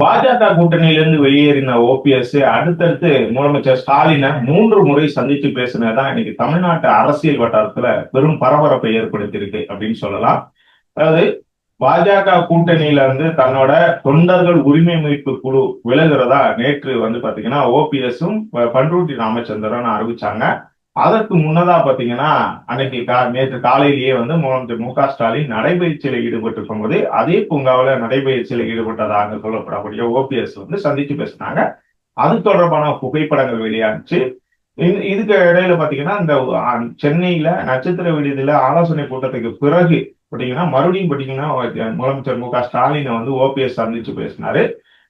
பாஜக கூட்டணியிலிருந்து வெளியேறின ஓபிஎஸ் அடுத்தடுத்து முதலமைச்சர் ஸ்டாலினை மூன்று முறை சந்திச்சு பேசினதான் இன்னைக்கு தமிழ்நாட்டு அரசியல் வட்டாரத்துல பெரும் பரபரப்பை ஏற்படுத்தியிருக்கு அப்படின்னு சொல்லலாம். அதாவது பாஜக கூட்டணியில இருந்து தன்னோட தொண்டர்கள் உரிமை மீட்பு குழு விலகிறதா நேற்று வந்து பாத்தீங்கன்னா ஓபிஎஸும் பண்ருட்டி ராமச்சந்திரன் அறிவிச்சாங்க. அதற்கு முன்னதா பாத்தீங்கன்னா அன்னைக்கு கா- நேற்று காலையிலேயே வந்து முதலமைச்சர் மு க ஸ்டாலின் நடைபயிற்சியில ஈடுபட்டு இருக்கும்போது அதே பூங்காவில நடைபயிற்சியில ஈடுபட்டதாக சொல்லப்படக்கூடிய ஓபிஎஸ் வந்து சந்திச்சு பேசினாங்க. அது தொடர்பான புகைப்படங்கள் வெளியாச்சு. இது- இதுக்கு இடையில பாத்தீங்கன்னா இந்த சென்னையில நட்சத்திர விடுதியில ஆலோசனை கூட்டத்துக்கு பிறகு பாத்தீங்கன்னா மறுபடியும் பாத்தீங்கன்னா முதலமைச்சர் மு க ஸ்டாலினை வந்து ஓபிஎஸ் சந்திச்சு பேசினாரு.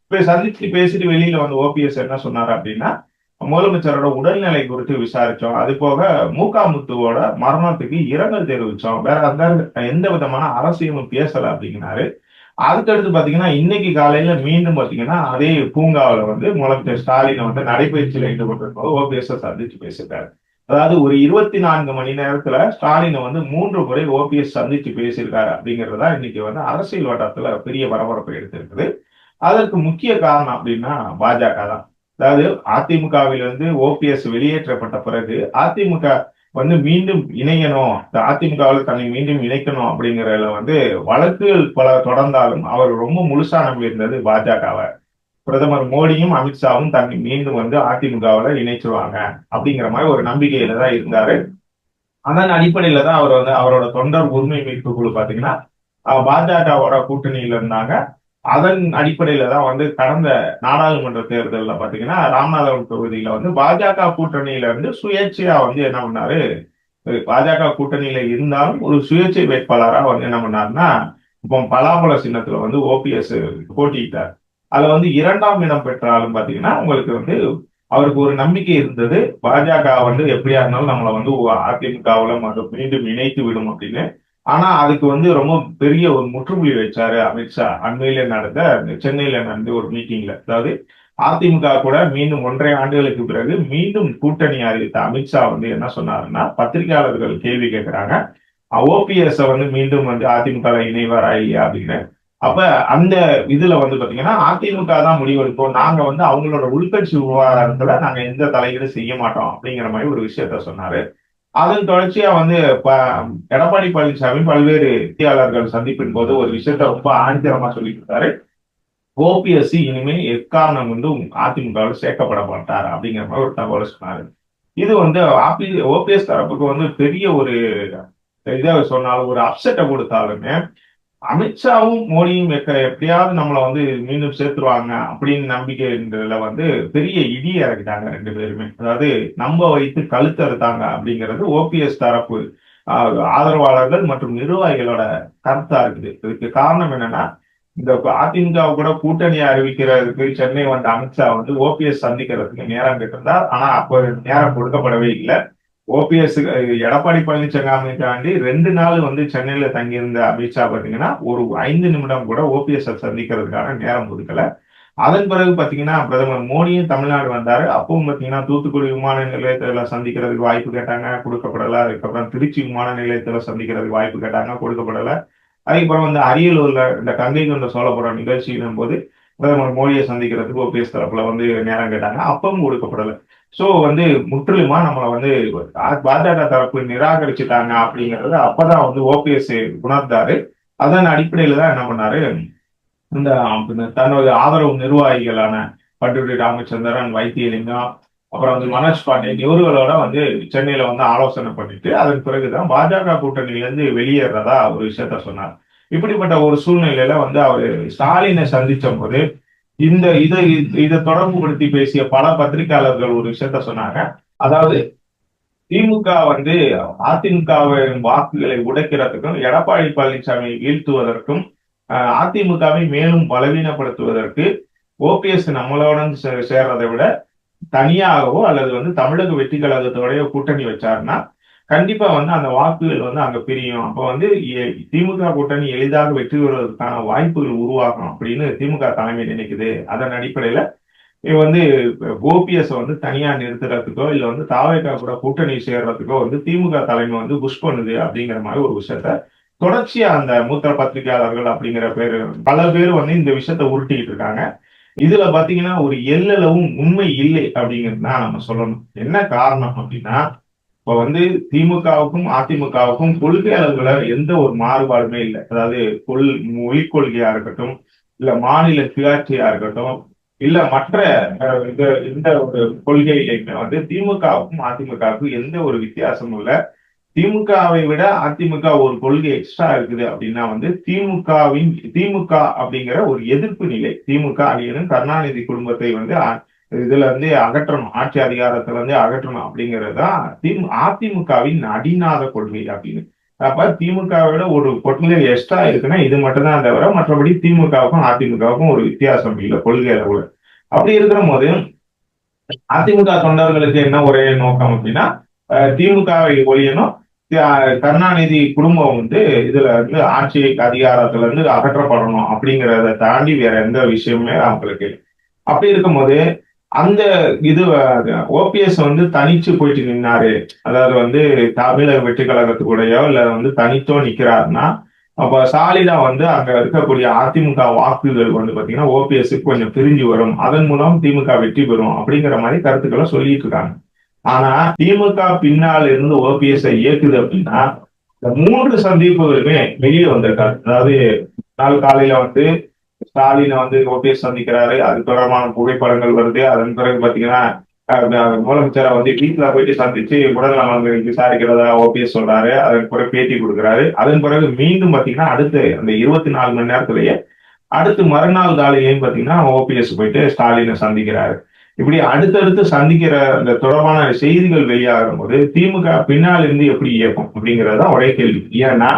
இப்ப சந்திச்சு பேசிட்டு வெளியில வந்து ஓபிஎஸ் என்ன சொன்னாரு அப்படின்னா முதலமைச்சரோட உடல்நிலை குறித்து விசாரிச்சோம். அது போக மூகா முத்துவோட மரணத்துக்கு இரங்கல் தெரிவிச்சோம். வேற அந்த எந்த விதமான அரசியலும் பேசல அப்படிங்கிறாரு. அதுக்கடுத்து பாத்தீங்கன்னா இன்னைக்கு காலையில மீண்டும் பாத்தீங்கன்னா அதே பூங்காவில வந்து முதலமைச்சர் ஸ்டாலின் வந்து நடைபயிற்சியில் ஈடுபட்டிருக்கும் ஓபிஎஸ் சந்திச்சு பேசிட்டாரு அதாவது ஒரு இருபத்தி நான்கு மணி நேரத்துல ஸ்டாலினை வந்து மூன்று முறை ஓபிஎஸ் சந்திச்சு பேசியிருக்காரு அப்படிங்கறதா இன்னைக்கு வந்து அரசியல் வட்டாரத்துல பெரிய பரபரப்பு எடுத்திருக்குது. அதற்கு முக்கிய காரணம் அப்படின்னா பாஜக தான். அதாவது அதிமுகவிலிருந்து ஓபிஎஸ் வெளியேற்றப்பட்ட பிறகு அதிமுக வந்து மீண்டும் இணையணும் இந்த அதிமுகவில் தன்னை மீண்டும் இணைக்கணும் அப்படிங்கறதுல வந்து வழக்குகள் பல தொடர்ந்தாலும் அவர் ரொம்ப முழுசா நம்பியிருந்தது பாஜகவை. பிரதமர் மோடியும் அமித்ஷாவும் தன்னை மீண்டும் வந்து அதிமுகவில் இணைச்சிருவாங்க அப்படிங்கிற மாதிரி ஒரு நம்பிக்கையில தான் இருந்தாரு. அதன் அடிப்படையில தான் அவர் வந்து அவரோட தொண்டர் உரிமை மீட்பு குழு பாத்தீங்கன்னா பாஜகவோட கூட்டணியில இருந்தாங்க. அதன் அடிப்படையில தான் வந்து கடந்த நாடாளுமன்ற தேர்தலில் பாத்தீங்கன்னா ராமநாதபுரம் தொகுதியில வந்து பாஜக கூட்டணியில இருந்து சுயேட்சையா வந்து என்ன பண்ணாரு? பாஜக கூட்டணியில இருந்தாலும் ஒரு சுயேட்சை வேட்பாளரா வந்து என்ன பண்ணாருன்னா இப்போ பலாபல சின்னத்துல வந்து ஓபிஎஸ் போட்டியிட்டார். அதுல வந்து இரண்டாம் இடம் பெற்றாலும் பாத்தீங்கன்னா உங்களுக்கு வந்து அவருக்கு ஒரு நம்பிக்கை இருந்தது. பாஜக வந்து எப்படியா இருந்தாலும் நம்மளை வந்து அதிமுகவுல மீண்டும் இணைத்து விடும் அப்படின்னு ஆனா அதுக்கு வந்து ரொம்ப பெரிய ஒரு முற்றுப்புள்ளி வச்சாரு அமித்ஷா அண்மையில நடந்த சென்னையில நடந்த ஒரு மீட்டிங்ல அதாவது அதிமுக கூட மீண்டும் ஒன்றரை ஆண்டுகளுக்கு பிறகு மீண்டும் கூட்டணி அறிவித்த அமித்ஷா வந்து என்ன சொன்னாருன்னா பத்திரிகையாளர்கள் கேள்வி கேட்கிறாங்க ஓபிஎஸ் வந்து மீண்டும் வந்து அதிமுக இணைவாரா இல்லையா அப்படின்னு. அப்ப அந்த இதுல வந்து பாத்தீங்கன்னா அதிமுக தான் முடிவெடுப்போம் நாங்க வந்து அவங்களோட உள்கட்சி விவகாரத்துல நாங்க எந்த தலையீடு செய்ய மாட்டோம் அப்படிங்கிற மாதிரி ஒரு விஷயத்த சொன்னாரு. அதன் தொடர்ச்சியா வந்து ப- எடப்பாடி பழனிசாமி பல்வேறு செய்தியாளர்கள் சந்திப்பின் போது ஒரு விஷயத்த ரொம்ப ஆணித்தரமா சொல்லிட்டு இருக்காரு ஓபிஎஸ்சி இனிமே எக்காரணம் வந்து அதிமுகவில் சேர்க்கப்பட மாட்டார் அப்படிங்கிற மாதிரி ஒரு தகவலை சொன்னாரு. இது வந்து ஓபிஎஸ் தரப்புக்கு வந்து பெரிய ஒரு இதை சொன்னாலும் ஒரு அப்செட்டை கொடுத்தாலுமே அமித்ஷாவும் மோடியும் எக்க- எப்படியாவது நம்மளை வந்து மீண்டும் சேர்த்துருவாங்க அப்படின்னு நம்பிக்கைன்றதுல வந்து பெரிய இடி இறக்கிட்டாங்க ரெண்டு பேருமே. அதாவது நம்ப வைத்து கழுத்தறுத்தாங்க அப்படிங்கிறது ஓபிஎஸ் தரப்பு ஆதரவாளர்கள் மற்றும் நிர்வாகிகளோட கருத்தா இருக்குது. இதுக்கு காரணம் என்னன்னா இந்த அதிமுக கூட கூட்டணி அறிவிக்கிறதுக்கு சென்னை வந்த அமித்ஷா வந்து ஓபிஎஸ் சந்திக்கிறதுக்கு நேரம் கேட்டிருந்தார். ஆனா அப்போ நேரம் கொடுக்கப்படவே இல்லை. ஓபிஎஸ் எடப்பாடி பழனிசாமி தாண்டி ரெண்டு நாள் வந்து சென்னையில தங்கியிருந்த அமித்ஷா பாத்தீங்கன்னா ஒரு ஐந்து நிமிடம் கூட ஓபிஎஸ் சந்திக்கிறதுக்கான நேரம் ஒதுக்கல. அதன் பிறகு பாத்தீங்கன்னா பிரதமர் மோடியும் தமிழ்நாடு வந்தாரு. அப்பவும் பாத்தீங்கன்னா தூத்துக்குடி விமான நிலையத்துல சந்திக்கிறதுக்கு வாய்ப்பு கேட்டாங்க. கொடுக்கப்படல. அதுக்கப்புறம் திருச்சி விமான நிலையத்துல சந்திக்கிறதுக்கு வாய்ப்பு கேட்டாங்க. கொடுக்கப்படல. அதுக்கப்புறம் வந்து அரியலூர்ல இந்த கங்கை கொண்ட சோழபுரம் நிகழ்ச்சியின் போது பிரதமர் மோடியை சந்திக்கிறதுக்கு ஓபிஎஸ் தரப்புல வந்து நேரம் கேட்டாங்க. அப்பவும் கொடுக்கப்படல. சோ வந்து முற்றிலுமா நம்மளை வந்து பாஜக தரப்பு நிராகரிச்சுட்டாங்க அப்படிங்கறது அப்பதான் வந்து ஓபிஎஸ் உணர்ந்தாரு. அதன் அடிப்படையில தான் என்ன பண்ணாரு? இந்த தன்னுடைய தன்னோட ஆதரவு நிர்வாகிகளான பட்டுடி ராமச்சந்திரன் வைத்தியலிங்கம் அப்புறம் வந்து மனோஜ் பாண்டியன் இவர்களோட வந்து சென்னையில வந்து ஆலோசனை பண்ணிட்டு அதன் பிறகுதான் பாஜக கூட்டணியில இருந்து வெளியேறதா ஒரு விஷயத்த சொன்னார். இப்படிப்பட்ட ஒரு சூழ்நிலையில வந்து அவர் ஸ்டாலினை சந்திச்ச போது இந்த இதை இதை தொடர்புபடுத்தி பேசிய பல பத்திரிகையாளர்கள் ஒரு விஷயத்த சொன்னாங்க. அதாவது திமுக வந்து அதிமுகவின் வாக்குகளை உடைக்கிறதுக்கும் எடப்பாடி பழனிசாமியை வீழ்த்துவதற்கும் அஹ், அதிமுகவை மேலும் பலவீனப்படுத்துவதற்கு ஓபிஎஸ் நம்மளோட சே- சேர்றதை விட தனியாகவோ அல்லது வந்து தமிழக வெற்றி கழகத்தோடய கூட்டணி வச்சாருன்னா கண்டிப்பா வந்து அந்த வாக்குகள் வந்து அங்க பிரியும். அப்ப வந்து திமுக கூட்டணி எளிதாக வெற்றி பெறுவதற்கான வாய்ப்புகள் உருவாகும் அப்படின்னு திமுக தலைமை நினைக்குது. அதன் அடிப்படையில வந்து ஓபிஎஸ் வந்து தனியா நிறுத்துறதுக்கோ இல்ல வந்து தாவேக்கா கூட கூட்டணி சேர்றதுக்கோ வந்து திமுக தலைமை வந்து புஷ் பண்ணுது அப்படிங்கிற மாதிரி ஒரு விஷயத்த தொடர்ச்சியா அந்த மூத்த பத்திரிகையாளர்கள் அப்படிங்கிற பேரு பல பேர் வந்து இந்த விஷயத்த உருட்டிட்டு இருக்காங்க. இதுல பாத்தீங்கன்னா ஒரு எல்லளவும் உண்மை இல்லை அப்படிங்கிறது தான் நம்ம சொல்லணும். என்ன காரணம் அப்படின்னா இப்ப வந்து திமுகவுக்கும் அதிமுகவுக்கும் கொள்கை அளவுல எந்த ஒரு மாறுபாடுமே இல்லை. அதாவது கொள் மொழி கொள்கையா இருக்கட்டும் இல்ல மாநில சுயாட்சியா இருக்கட்டும் இல்ல மற்ற இந்த இந்த ஒரு கொள்கையிலுமே வந்து திமுகவுக்கும் அதிமுகவுக்கும் எந்த ஒரு வித்தியாசமும் இல்லை. திமுகவை விட அதிமுக ஒரு கொள்கை எக்ஸ்ட்ரா இருக்குது அப்படின்னா வந்து திமுகவின் திமுக அப்படிங்கிற ஒரு எதிர்ப்பு நிலை திமுக அணியனும் கருணாநிதி குடும்பத்தை வந்து இதுல இருந்து அகற்றணும். ஆட்சி அதிகாரத்துல இருந்து அகற்றணும் அப்படிங்கிறது தான் திமு அதிமுகவின் அடிநாத கொள்கை அப்படின்னு. அப்ப திமுகவை விட ஒரு கொள்கை எக்ஸ்ட்ரா இருக்குன்னா இது மட்டும்தான் தவிர மற்றபடி திமுகவுக்கும் அதிமுகவுக்கும் ஒரு வித்தியாசம் இல்லை கொள்கை அளவுல அப்படி இருக்கிற போது அதிமுக தொண்டர்களுக்கு என்ன ஒரே நோக்கம் அப்படின்னா அஹ், திமுகவை ஒழியணும். கருணாநிதி குடும்பம் வந்து இதுல இருந்து ஆட்சி அதிகாரத்துல இருந்து அகற்றப்படணும் அப்படிங்கிறத தாண்டி வேற எந்த விஷயமே அவங்களுக்கு இல்லை. அப்படி இருக்கும்போது அந்த இது ஓபிஎஸ் வந்து தனிச்சு போயிட்டு நின்னாரு. அதாவது வந்து தமிழக வெற்றி கழகத்துக்குடையோ இல்ல வந்து தனித்தோ நிக்கிறாருன்னா அப்ப சாலிடா வந்து அங்க இருக்கக்கூடிய அதிமுக வாக்குகள் வந்து பாத்தீங்கன்னா ஓபிஎஸ்க்கு கொஞ்சம் பிரிஞ்சு வரும். அதன் மூலம் திமுக வெற்றி பெறும் அப்படிங்கிற மாதிரி கருத்துக்களை சொல்லிட்டு இருக்காங்க. ஆனா திமுக பின்னால் இருந்து ஓபிஎஸ் இயக்குது அப்படின்னா இந்த மூன்று சந்திப்புகளுமே வெளியே வந்திருக்காரு அதாவது நாள் காலையில வந்து ஸ்டாலினை வந்து ஓபிஎஸ் சந்திக்கிறாரு. அது தொடர்பான புகைப்படங்கள் வருது. அதன் பிறகு பாத்தீங்கன்னா முதலமைச்சரை வந்து வீட்டுல போயிட்டு சந்திச்சு உடல்நலம் விசாரிக்கிறதா ஓபிஎஸ் சொல்றாரு. அதன் பிறகு பேட்டி கொடுக்குறாரு. அதன் பிறகு மீண்டும் பாத்தீங்கன்னா அடுத்து அந்த இருபத்தி நாலு மணி நேரத்திலேயே அடுத்து மறுநாள் காலையிலேயும் பாத்தீங்கன்னா ஓபிஎஸ் போயிட்டு ஸ்டாலினை சந்திக்கிறாரு. இப்படி அடுத்தடுத்து சந்திக்கிற இந்த தொடர்பான செய்திகள் வெளியாகும் போது திமுக பின்னால் இருந்து எப்படி இயக்கும் அப்படிங்கறது தான் ஒரே கேள்வி. ஏன்னா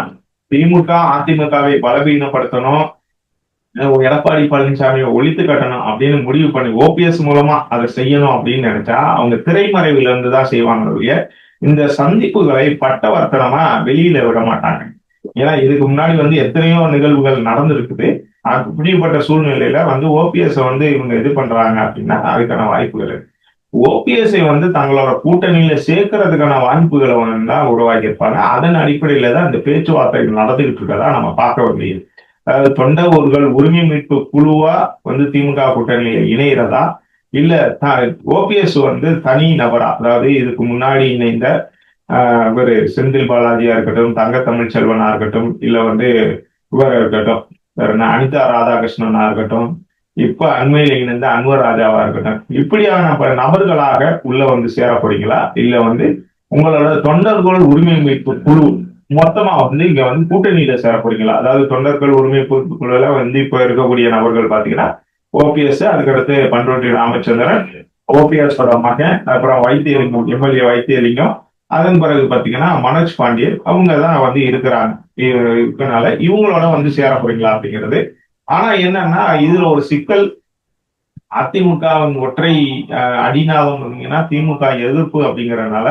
திமுக அதிமுகவை பலவீனப்படுத்தணும். எடப்பாடி பழனிசாமியை ஒழித்து கட்டணும் அப்படின்னு முடிவு பண்ணி ஓபிஎஸ் மூலமா அதை செய்யணும் அப்படின்னு நினைச்சா அவங்க திரைமறைவில இருந்து தான் செய்வாங்க இந்த சந்திப்புகளை பட்டவர்த்தனமா வெளியில விட மாட்டாங்க. ஏன்னா இதுக்கு முன்னாடி வந்து எத்தனையோ நிகழ்வுகள் நடந்திருக்குது. அப்படிப்பட்ட சூழ்நிலையில வந்து ஓபிஎஸ் வந்து இவங்க இது பண்றாங்க அப்படின்னா அதுக்கான வாய்ப்புகள் ஓபிஎஸ்ஐ வந்து தங்களோட கூட்டணியில சேர்க்கறதுக்கான வாய்ப்புகளை வந்து தான் உருவாக்கியிருப்பாங்க. அதன் அடிப்படையில தான் இந்த பேச்சுவார்த்தைகள் நடந்துகிட்டு இருக்கதா நம்ம பார்க்க வேண்டியது. அதாவது தொண்ட ஊர்கள் உரிமை மீட்பு குழுவா வந்து திமுக கூட்டணியில இணைகிறதா இல்ல ஓபிஎஸ் வந்து தனி நபரா? அதாவது இதுக்கு முன்னாடி இணைந்த இவர் செந்தில் பாலாஜியா இருக்கட்டும் தங்க தமிழ்ச்செல்வனா இருக்கட்டும் இல்ல வந்து இவர் இருக்கட்டும் வேற அனிதா ராதாகிருஷ்ணனா இருக்கட்டும் இப்ப அண்மையில் இணைந்த அன்வர் ராஜாவா இருக்கட்டும் இப்படியான பல நபர்களாக உள்ள வந்து சேர இல்ல வந்து உங்களோட தொண்டர்கள் உரிமை மீட்பு குழு மொத்தமா வந்து இங்க வந்து கூட்டணியில சேர போறீங்களா அதாவது தொண்டர்கள் உரிமை மீட்பு குழுல வந்து இப்ப இருக்கக்கூடிய நபர்கள் பாத்தீங்கன்னா ஓபிஎஸ் அதுக்கடுத்து பண்ருட்டி ராமச்சந்திரன் ஓபிஎஸ் மகன் அப்புறம் வைத்தியலிங்கம் எம்எல்ஏ வைத்தியலிங்கம் அதன் பிறகு பாத்தீங்கன்னா மனோஜ் பாண்டியன் அவங்க தான் வந்து இருக்கிறாங்க. இருக்கனால இவங்களோட வந்து சேர போறீங்களா அப்படிங்கிறது. ஆனா என்னன்னா இதுல ஒரு சிக்கல் அதிமுகவின் ஒற்றை அடிநாதம் பார்த்தீங்கன்னா திமுக எதிர்ப்பு அப்படிங்கறதுனால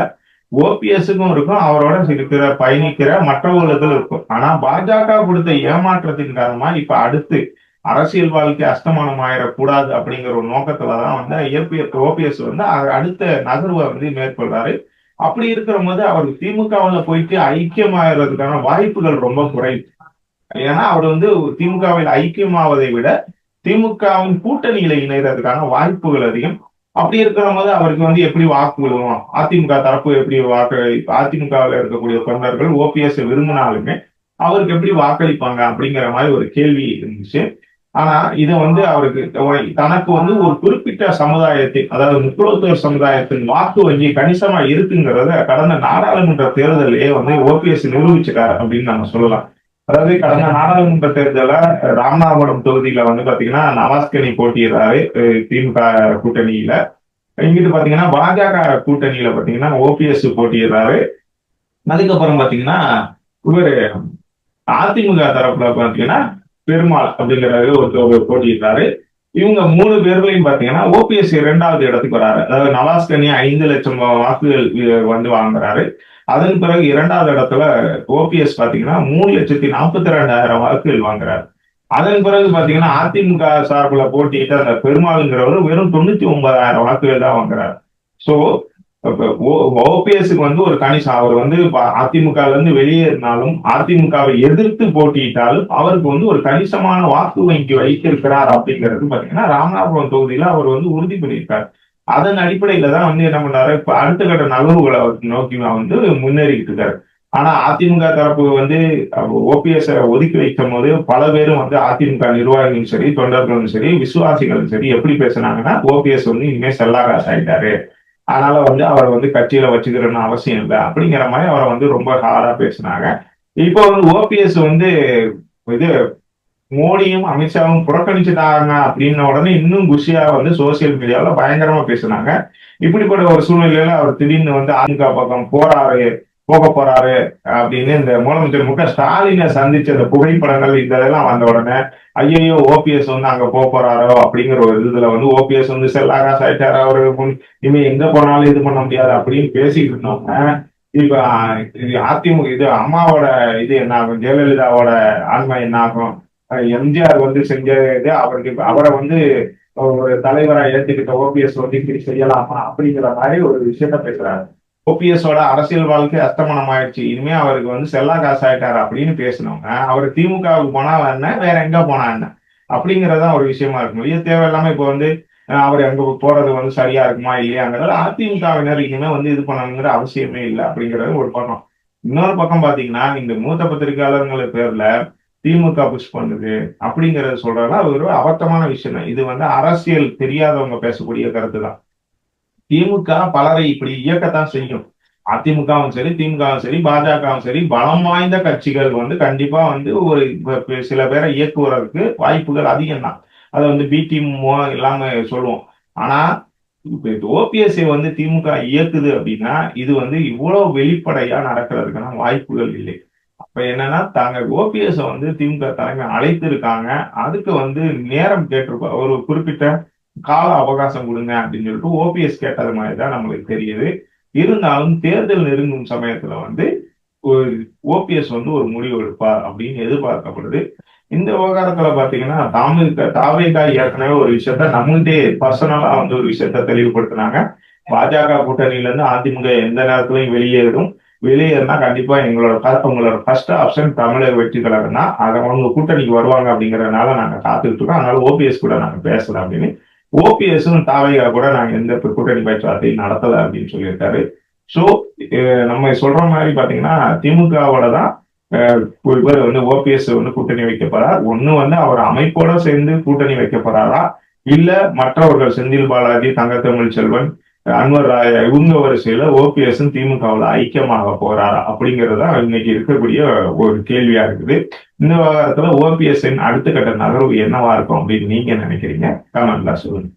ஓபிஎஸ்க்கும் இருக்கும் அவரோட இருக்கிற பயணிக்கிற மற்றவர்களுக்கும் இருக்கும். ஆனா பாஜக கொடுத்த ஏமாற்றத்தின் காரணமா இப்ப அடுத்து அரசியல் வாழ்க்கை அஸ்தமானம் ஆயிடக்கூடாது அப்படிங்கிற ஒரு நோக்கத்துலதான் வந்து ஏபிஎஸ் ஓபிஎஸ் வந்து அடுத்த நகர்வை வந்து மேற்கொள்றாரு. அப்படி இருக்கிற போது அவர் திமுகவுல போயிட்டு ஐக்கியமாகிறதுக்கான வாய்ப்புகள் ரொம்ப குறைவு. ஏன்னா அவர் வந்து திமுகவில் ஐக்கியமாவதை விட திமுகவின் கூட்டணியில இணைகிறதுக்கான வாய்ப்புகள் அதிகம். அப்படி இருக்கிற போது அவருக்கு வந்து எப்படி வாக்கு விழுவோம்? அதிமுக தரப்பு எப்படி வாக்கு அதிமுகவில் இருக்கக்கூடிய தொண்டர்கள் ஓபிஎஸ் விரும்பினாலுமே அவருக்கு எப்படி வாக்களிப்பாங்க அப்படிங்கிற மாதிரி ஒரு கேள்வி இருந்துச்சு. ஆனா இதை வந்து அவருக்கு தனக்கு வந்து ஒரு குறிப்பிட்ட சமுதாயத்தின் அதாவது முக்குளத்தோர் சமுதாயத்தின் வாக்கு வங்கி கணிசமா இருக்குங்கிறத கடந்த நாடாளுமன்ற தேர்தலையே வந்து ஓபிஎஸ் நிரூபிச்சிட்டாரு அப்படின்னு நம்ம சொல்லலாம். அதாவது கடந்த நாடாளுமன்ற தேர்தல ராமநாதபுரம் தொகுதியில வந்து பாத்தீங்கன்னா நவாஸ்கனி போட்டியிடுறாரு திமுக கூட்டணியில. இங்கிட்டு பாத்தீங்கன்னா பாஜக கூட்டணியில பாத்தீங்கன்னா ஓபிஎஸ் போட்டியிடுறாரு. அதுக்கப்புறம் பாத்தீங்கன்னா இவர் அதிமுக தரப்புல பாத்தீங்கன்னா பெருமாள் அப்படிங்கிறாரு ஒரு போட்டியிடுறாரு. இவங்க மூணு பேர்களையும் பாத்தீங்கன்னா ஓபிஎஸ் இரண்டாவது இடத்துக்கு வராரு. அதாவது நவாஸ்கனி ஐந்து லட்சம் வாக்குகள் வந்து வாங்குறாரு. அதன் பிறகு இரண்டாவது இடத்துல ஓபிஎஸ் பாத்தீங்கன்னா மூணு லட்சத்தி நாற்பத்தி ரெண்டாயிரம் வாக்குகள் வாங்குறாரு. அதன் பிறகு பாத்தீங்கன்னா அதிமுக சார்பில் போட்டியிட்ட அந்த பெருமாளுங்கிறவர் வெறும் தொண்ணூத்தி ஒன்பதாயிரம் வாக்குகள் தான் வாங்குறாரு. சோ ஓபிஎஸ்க்கு வந்து ஒரு கணிசம் அவர் வந்து அதிமுக இருந்து வெளியேறினாலும் அதிமுகவை எதிர்த்து போட்டியிட்டாலும் அவருக்கு வந்து ஒரு கணிசமான வாக்கு வங்கி வைத்திருக்கிறார் அப்படிங்கிறது பாத்தீங்கன்னா ராமநாதபுரம் தொகுதியில அவர் வந்து உறுதி பண்ணியிருக்காரு. அதன் அடிப்படையில தான் வந்து என்ன பண்ணாரு? இப்ப அடுத்த கட்ட நகர்வுகளை நோக்கி வந்து முன்னேறிக்கிட்டு இருக்காரு. ஆனா அதிமுக தரப்பு வந்து ஓபிஎஸ் ஒதுக்கி வைக்கும் போது பல பேரும் வந்து அதிமுக நிர்வாகிகளும் சரி தொண்டர்களும் சரி விசுவாசிகளும் சரி எப்படி பேசுனாங்கன்னா ஓபிஎஸ் வந்து இனிமே செல்லாகாசு ஆயிட்டாரு. அதனால வந்து அவரை வந்து கட்சியில வச்சுக்கிறன்னு அவசியம் இல்லை. அப்படிங்கிற மாதிரி அவரை வந்து ரொம்ப ஹாரா பேசினாங்க. இப்போ வந்து ஓபிஎஸ் வந்து இது மோடியும் அமித்ஷாவும் புறக்கணிச்சுட்டாங்க அப்படின்ன உடனே இன்னும் குஷியா வந்து சோசியல் மீடியாவில் பயங்கரமா பேசினாங்க. இப்படிப்பட்ட ஒரு சூழ்நிலையில அவர் திடீர்னு வந்து அதிமுக பக்கம் போறாரு. போக போறாரு அப்படின்னு இந்த முதலமைச்சர் மு க ஸ்டாலினை சந்திச்ச இந்த புகைப்படங்கள் இதெல்லாம் வந்த உடனே ஐயோ ஓபிஎஸ் வந்து அங்க போக போறாரோ அப்படிங்கிற ஒரு இதுல வந்து ஓபிஎஸ் வந்து செல்லாரா சாயிட்டாரா அவரு இனிமே எங்க போனாலும் இது பண்ண முடியாது அப்படின்னு பேசிட்டு இருந்தவங்க இப்ப அதிமுக இது அம்மாவோட இது என்ன ஆகும் ஜெயலலிதாவோட ஆன்மை என்ன ஆகும் எம்ஜிஆர் வந்து செஞ்ச இது அவருக்கு அவரை வந்து ஒரு தலைவரா ஏத்துக்கிட்ட ஓபிஎஸ் வந்து இப்படி செய்யலாமா அப்படிங்கிற மாதிரி ஒரு விஷயத்த பேசுறாரு. ஓபிஎஸோட அரசியல் வாழ்க்கை அஸ்தமனம் ஆயிடுச்சு இனிமே அவருக்கு வந்து செல்லா காசு ஆயிட்டாரு அப்படின்னு பேசினவங்க அவர் திமுகவுக்கு போனா என்ன வேற எங்க போனா என்ன? அப்படிங்கறதான் ஒரு விஷயமா இருக்கும் இது தேவையில்லாம இப்ப வந்து அவர் அங்க போறது வந்து சரியா இருக்குமா இல்லையாங்கிறது அதிமுகவினர் இனிமே வந்து இது பண்ணணுங்கிற அவசியமே இல்லை அப்படிங்கிறது ஒரு பக்கம். இன்னொரு பக்கம் பாத்தீங்கன்னா இந்த மூத்த பத்திரிகையாளர்கள் பேர்ல திமுக புஷ் பண்ணுது அப்படிங்கறத சொல்றதுல ஒரு அபத்தமான விஷயம் இது வந்து அரசியல் தெரியாதவங்க பேசக்கூடிய கருத்து தான். திமுக பலரை இப்படி இயக்கத்தான் செய்யும். அதிமுகவும் சரி திமுகவும் சரி பாஜகவும் சரி பலம் வாய்ந்த கட்சிகள் வந்து கண்டிப்பா வந்து ஒரு சில பேரை இயக்குவதற்கு வாய்ப்புகள் அதிகம் தான் அதை வந்து பி டீம் சொல்லுவோம். ஆனா ஓபிஎஸ்ஐ வந்து திமுக இயக்குது அப்படின்னா இது வந்து இவ்வளவு வெளிப்படையா நடக்கிறதுக்கான வாய்ப்புகள் இல்லை. அப்ப என்னன்னா தாங்க ஓபிஎஸ் வந்து திமுக தலைமை அழைத்து இருக்காங்க அதுக்கு வந்து நேரம் கேட்டிருப்பா ஒரு குறிப்பிட்ட கால அவகாசம் கொடுங்க அப்படின்னு சொல்லிட்டு ஓபிஎஸ் கேட்டது மாதிரி தான் நம்மளுக்கு தெரியுது. இருந்தாலும் தேர்தல் நெருங்கும் சமயத்துல வந்து ஓபிஎஸ் வந்து ஒரு முடிவு எடுப்பார் அப்படின்னு எதிர்பார்க்கப்படுது. இந்த விவகாரத்துல பாத்தீங்கன்னா தாமிக தாவேகா ஏற்கனவே ஒரு விஷயத்த நம்மள்டே பர்சனலா வந்து ஒரு விஷயத்த தெளிவுபடுத்தினாங்க. பாஜக கூட்டணியில இருந்து அதிமுக எந்த நேரத்திலையும் வெளியேறும். வெளியேறினா கண்டிப்பா எங்களோட உங்களோட ஃபர்ஸ்ட் ஆப்ஷன் தமிழக வெற்றி கழகம்னா அதை அவங்க கூட்டணிக்கு வருவாங்க அப்படிங்கறதுனால நாங்க காத்துக்கிட்டு இருக்கோம். அதனால ஓபிஎஸ் கூட நாங்க பேசல அப்படின்னு ஓபிஎஸும் தாவையா கூட நாங்க எந்த கூட்டணி பேச்சுவார்த்தையும் நடத்தல அப்படின்னு சொல்லியிருக்காரு. ஸோ நம்ம சொல்ற மாதிரி பாத்தீங்கன்னா திமுகவோட தான் இவர் வந்து ஓபிஎஸ் வந்து கூட்டணி வைக்க போறார் ஒண்ணு வந்து அவர் அமைப்போட சேர்ந்து கூட்டணி வைக்க போறாரா இல்ல மற்றவர்கள் செந்தில் பாலாஜி தங்கத்தமிழ் செல்வன் அன்வர் ராய் இவங்க வரிசையில ஓபிஎஸ் திமுகவில் ஐக்கியமாக போறாரா அப்படிங்கறத இன்னைக்கு இருக்கக்கூடிய ஒரு கேள்வியா இருக்குது. இந்த விவகாரத்துல ஓபிஎஸ் அடுத்த கட்ட நகர்வு என்னவா இருக்கும் அப்படின்னு நீங்க நினைக்கிறீங்க? கமெண்ட்ல சொல்லுங்க.